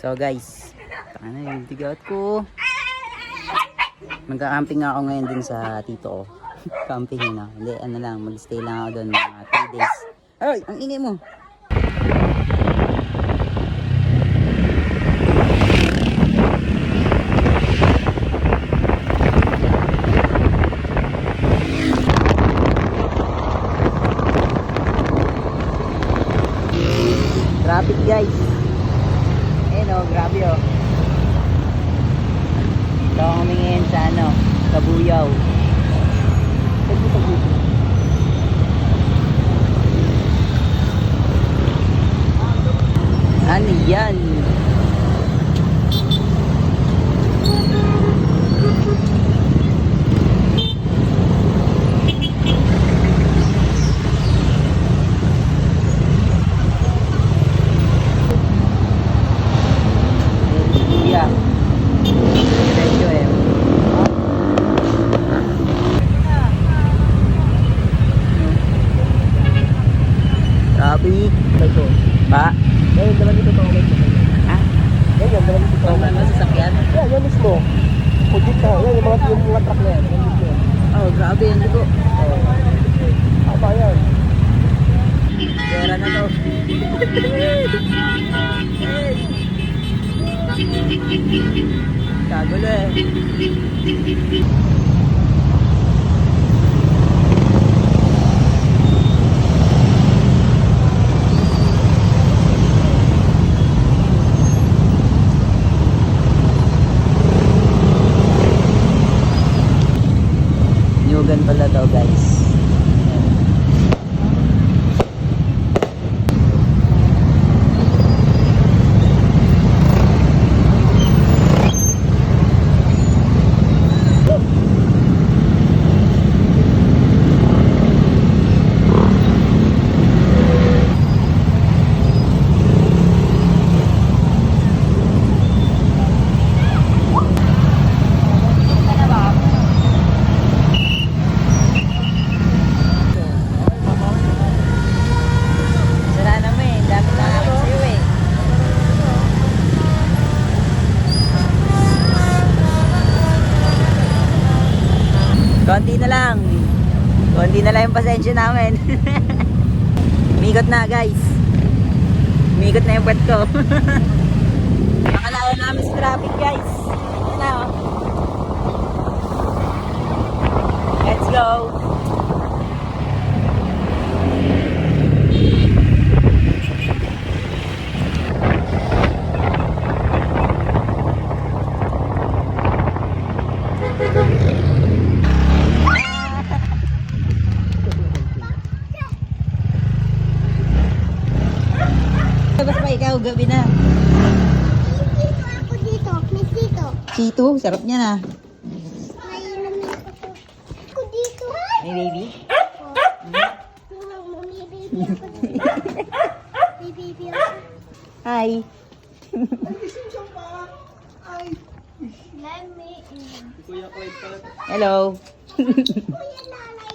So guys, ano yung tigot ko. Magka-camping ako ngayon din sa tito ko. Camping na. Hindi, ano lang, mag-stay lang ako doon mga 3 days. Ay, ang ingay mo. Traffic guys. Eh no, grabe oh. Ito ako humingin sa ano, Kabuyaw. Ano yan? Traffic. Ito. Pa? Ngayon, dala nito ito ulit. Ha? Ngayon, dala nito ito Tama ulit. na sasakyan? Yan, yan mismo. Kujit ka. Yan, yung mga, yung mga truck na yan. Yan mismo. Oh, grabe hindi ko. Oo. Tama yan. Pera na to. Kagulo eh. Nyugan pala daw guys. Sira naman eh. Dami na namin sa'yo eh. Konti na lang. Konti na lang yung pasensya namin. Umikot na guys. Umikot na yung puwet ko. Nakalala namin sa traffic guys. Na oh. Let's go. Tapos pa ikaw, gabi na. Dito ako dito. May dito. Chito, sarap niya na. May namin ako. Dito. May baby? May baby ako dito. May baby ako. Hi. Let me in. Hello. Kuya nanay.